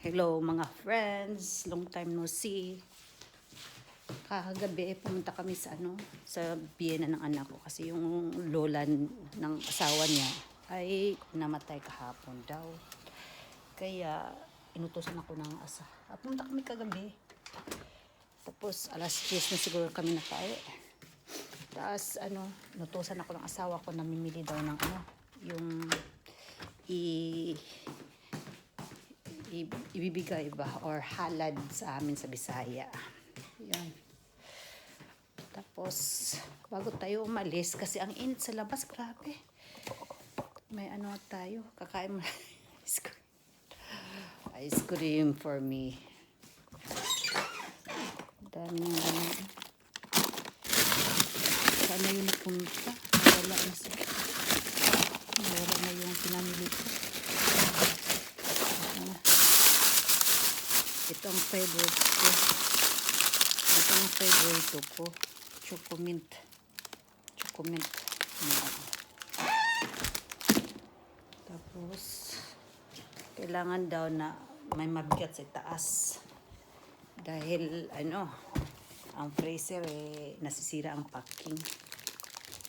Hello mga friends, long time no see. Kakagabi pumunta kami sa ano, sa biyena ng anak ko kasi yung lola ng asawa niya ay namatay kahapon daw. Kaya inutosan ako ng asa. Ah, Pumunta kami kagabi. Tapos alas 10 na siguro kami nakauwi. Tapos ano, inutosan ako ng asawa ko na mimili daw ng ano, yung i- ibibigay ba or halad sa amin sa Bisaya. Yan. Tapos, bago tayo umalis, kasi ang init sa labas, grabe. May ano tayo, kakain mo ice cream. Ice cream for me. Dami ng ganun. Sana yun napunta. Nawala na siya. Nawala na yung pinamili ko. Ito ang favorite ko. Ito ang favorite ko. Choco-mint. Choco-mint. Tapos, kailangan daw na may mabigat sa taas. Dahil, ano, ang freezer eh, nasisira ang packing.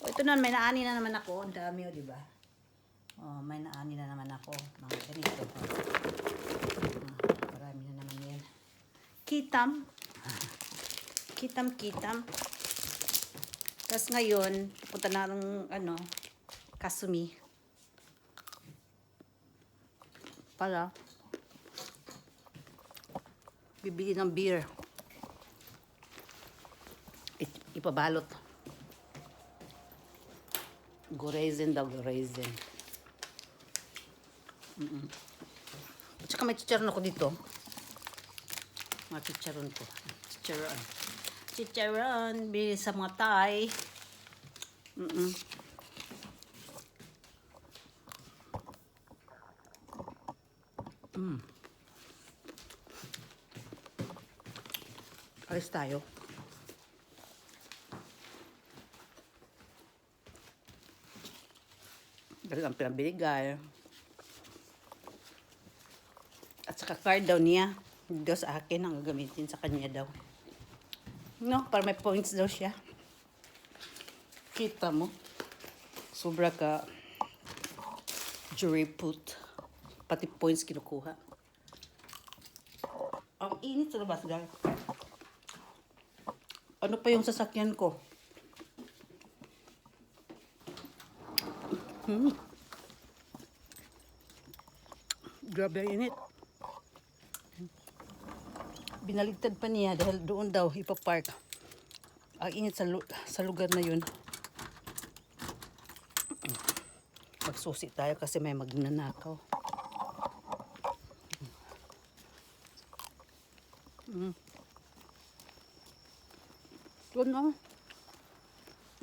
O, ito na, may naani na naman ako. Ang dami, o, di ba? Oh, may naani na naman ako. Mga ganito. Oh. Ah, marami na naman yan. Kitam. Kitam, kitam. Tapos ngayon, punta na ng ano, Kasumi. Para bibili ng beer. It, ipabalot. Gorezen daw, gorezen. Mm-mm. At saka may chicharon ako dito. Mga chicharon ko. Chicharon. Chicharon. Bili sa mga Thai. Mm-mm. Mm. Alis tayo. Dahil ang pinabigay. At saka card daw niya. Daw sa akin ang gagamitin sa kanya daw. No, para may points daw siya. Kita mo. Sobra ka jury put. Pati points kinukuha. Ang init sa labas, guys. Ano pa yung sasakyan ko? Hmm. Grabe ang init. Binaligtad pa niya dahil doon daw ipapark. Ang init sa, sa lugar na yun. Magsusi tayo kasi may magnanakaw. Mm. Doon na.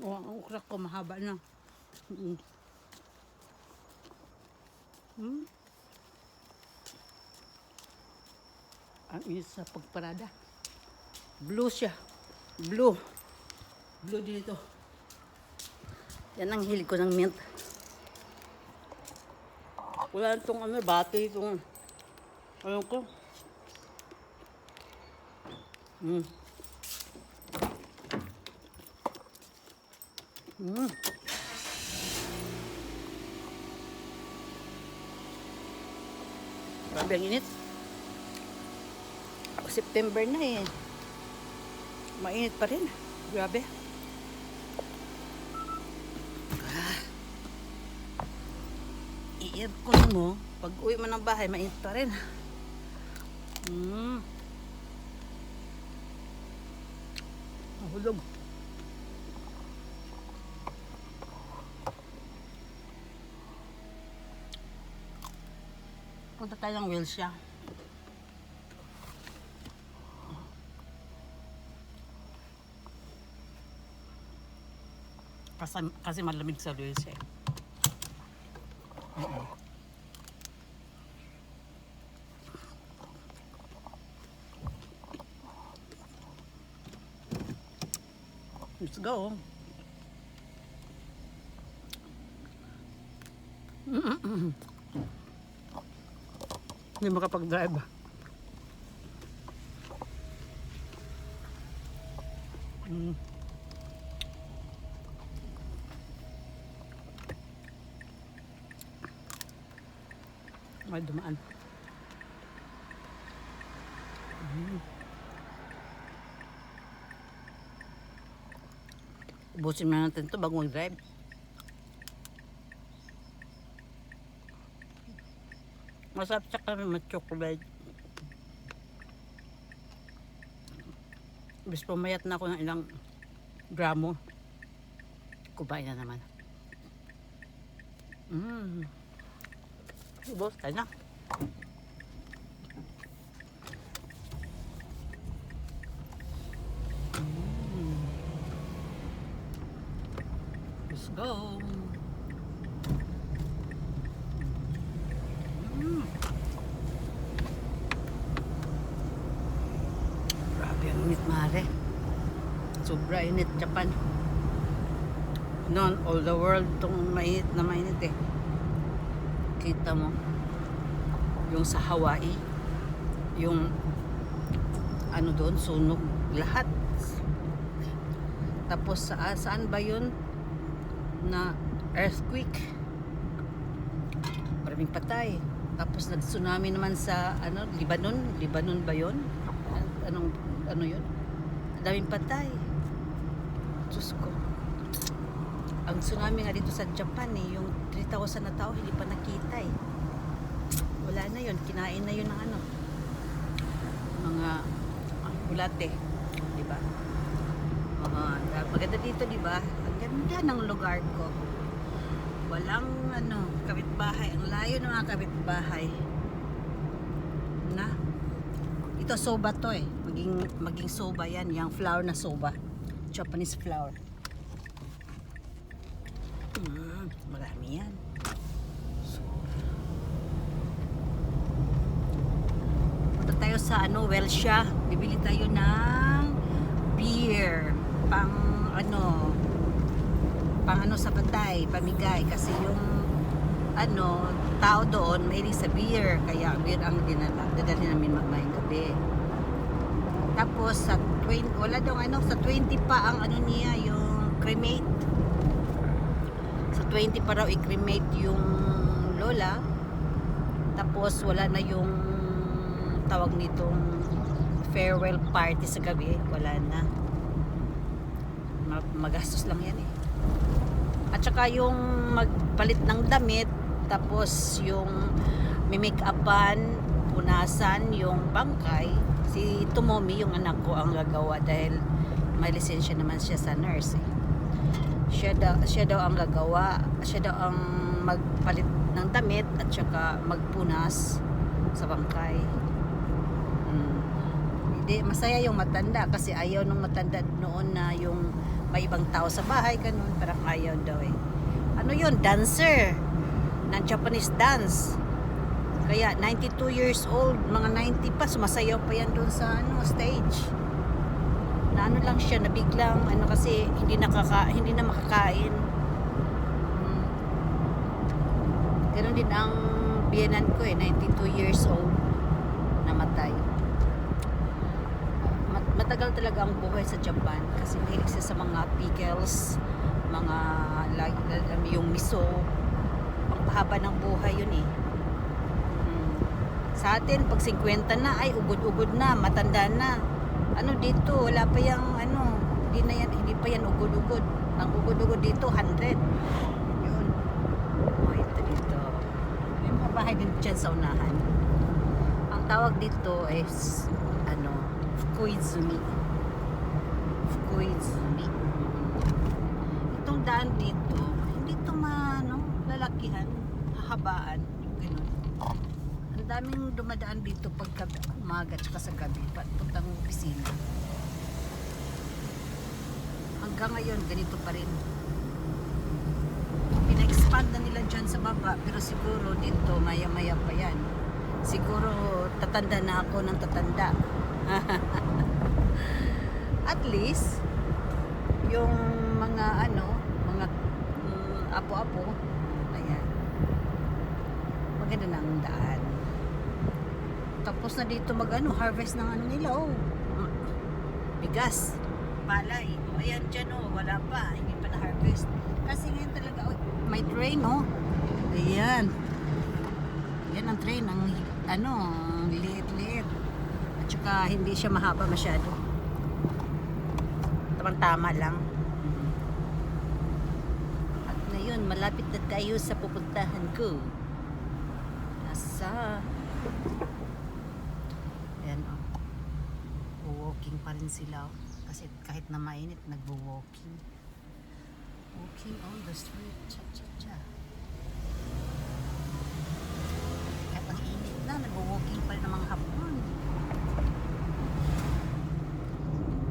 Oh, ang ukrak ko mahaba na. Mm. Mm. Ang init sa pagparada. Blue siya. Blue. Blue din ito. Yan ang hilig ko ng mint. Wala itong ano, bati itong, ano ko. Mm. Mm. Grabe ang init. September na eh. Mainit pa rin. Grabe. Ah. I-aircon mo, pag uwi mo ng bahay, mainit pa rin. Mm. Mahulog. Punta tayo ng Wilshire. Kasi, kasi malamig sa Luis eh. Let's go. Mm-mm. Hindi makapag-drive ah. Mm. Dumaan. Mm. Ubusin na natin to bago mag-drive. Masarap siya kami ma-chocolate. Bis pumayat na ako ng ilang gramo. Kumain na naman. Mmm. Ubos, tayo na. Mm. Let's go. Mm. Grabe mare. Sobra init, Japan. Noon, all the world itong mainit na mainit eh. Kita mo. Yung sa Hawaii. Yung ano doon, sunog lahat. Tapos sa, saan ba yun? Na earthquake. Maraming patay. Tapos nag-tsunami naman sa ano, Lebanon. Lebanon ba yun? An- Anong, ano yun? Daming patay. Diyos ko. Ang tsunami nga dito sa Japan eh, yung 3,000 na tao hindi pa nakita eh. Wala na yun, kinain na yun ng ano. Mga uh, bulate, di ba? Uh, maganda dito, di ba? Ang ganda ng lugar ko. Walang ano, kapitbahay. Ang layo ng mga kapitbahay. Na? Ito soba to eh. Maging, maging soba yan. Yung flour na soba. Japanese flour. Mm, marami yan. So, punta sa ano, Welsha. Bibili tayo ng beer. Pang ano, pang ano sa patay, pamigay. Kasi yung ano, tao doon mahilig sa beer. Kaya beer ang dinala, dadali namin magmayang gabi. Tapos sa 20, wala daw ano, sa 20 pa ang ano niya, yung cremate. Sa 20 pa raw i-cremate yung lola. Tapos wala na yung tawag nitong farewell party sa gabi. Wala na. Ma- Magastos lang yan eh. At saka yung magpalit ng damit, tapos yung may make-upan, punasan, yung bangkay, si Tomomi, yung anak ko, ang gagawa dahil may lisensya naman siya sa nurse eh. Siya daw, siya daw ang gagawa, siya daw ang magpalit ng damit at saka magpunas sa bangkay. Hindi, masaya yung matanda kasi ayaw nung matanda noon na yung may ibang tao sa bahay, ganun, parang ayaw daw eh. Ano yun? Dancer ng Japanese dance. Kaya 92 years old, mga 90 pa, sumasayaw pa yan doon sa ano, stage. Na ano lang siya, na biglang ano kasi hindi nakaka hindi na makakain. Hmm. Ganun din ang biyenan ko eh, 92 years old namatay. Mat- matagal talaga ang buhay sa Japan kasi mahilig siya sa mga pickles, mga alam mo, yung miso. Ang pahaba ng buhay yun eh. Mm. Sa atin, pag 50 na, ay ugod-ugod na, matanda na. Ano dito, wala pa yung ano, hindi na yan, hindi pa yan ugod-ugod. Ang ugod-ugod dito, 100. Yun. Oh, ito dito. May mga bahay din dyan sa unahan. Ang tawag dito is, Fukuizumi. Fukuizumi. Itong daan dito, hindi ito maano, lalakihan, hahabaan, ganun. Ang daming dumadaan dito pagka umaga at sa gabi, papuntang opisina. Hanggang ngayon, ganito pa rin. Pina-expand na nila dyan sa baba, pero siguro dito, maya-maya pa yan. Siguro, tatanda na ako ng tatanda. At least, yung mga ano, mga mm, apo-apo, ayan, maganda na ang daan. Tapos na dito mag ano, harvest ng ano nila, oh. Mm, Bigas. palay. O, ayan dyan oh, wala pa. Hindi pa na-harvest. Kasi ngayon talaga, oh, may train oh. Ayan. Yan ang train, ang ano, liit-liit. At saka hindi siya mahaba masyado. Tamang-tama lang. At ngayon, malapit na tayo sa pupuntahan ko. Nasa... Ayan oh. Walking pa rin sila. oh. Kasi kahit na mainit, nagwo-walking. Walking on the street. Cha cha cha. Kahit ang init na, nagwo-walking pa rin ang mga hapon.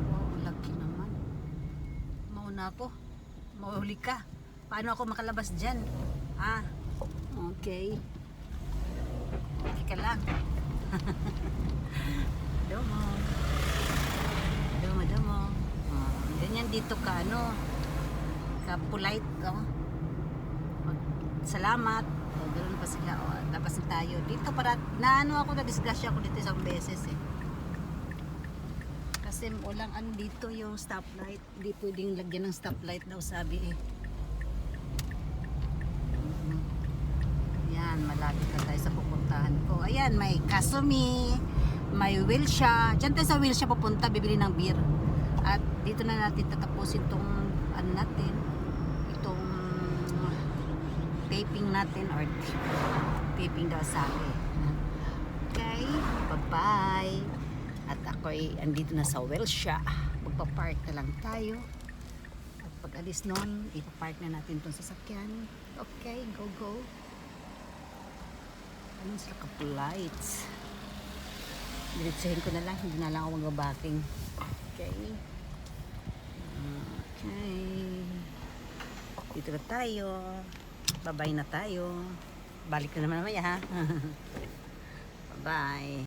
Wow, lucky naman. Ako. Mahuli ka. Paano ako makalabas dyan? Ah, okay. Okay ka lang. Domo. Domo, domo. Oh, ganyan dito ka, ano, ka polite, oh. Salamat. Oh, ganun pa sila, oh. Labas na tayo. Dito para, na ano ako, na-disgrasya ako dito isang beses, eh. Kasi walang ano dito yung stoplight. Hindi pwedeng lagyan ng stoplight daw sabi eh. Yan, malapit na tayo sa pupuntahan ko. Ayan, may Kasumi, may Wilsha. Diyan tayo sa Wilsha pupunta, bibili ng beer. At dito na natin tatapusin itong ano natin, itong taping natin or taping daw sabi. Okay, bye-bye. At ako'y andito na sa Wilsha. Magpa-park na lang tayo. At pag alis nun, ipapark na natin itong sasakyan. Okay, go go. Ayun sila ka-lights. Diretsahin ko na lang, hindi na lang ako magbabaking. Okay. Okay. Dito na tayo. Babay na tayo. Balik na naman mamaya ha. Bye-bye.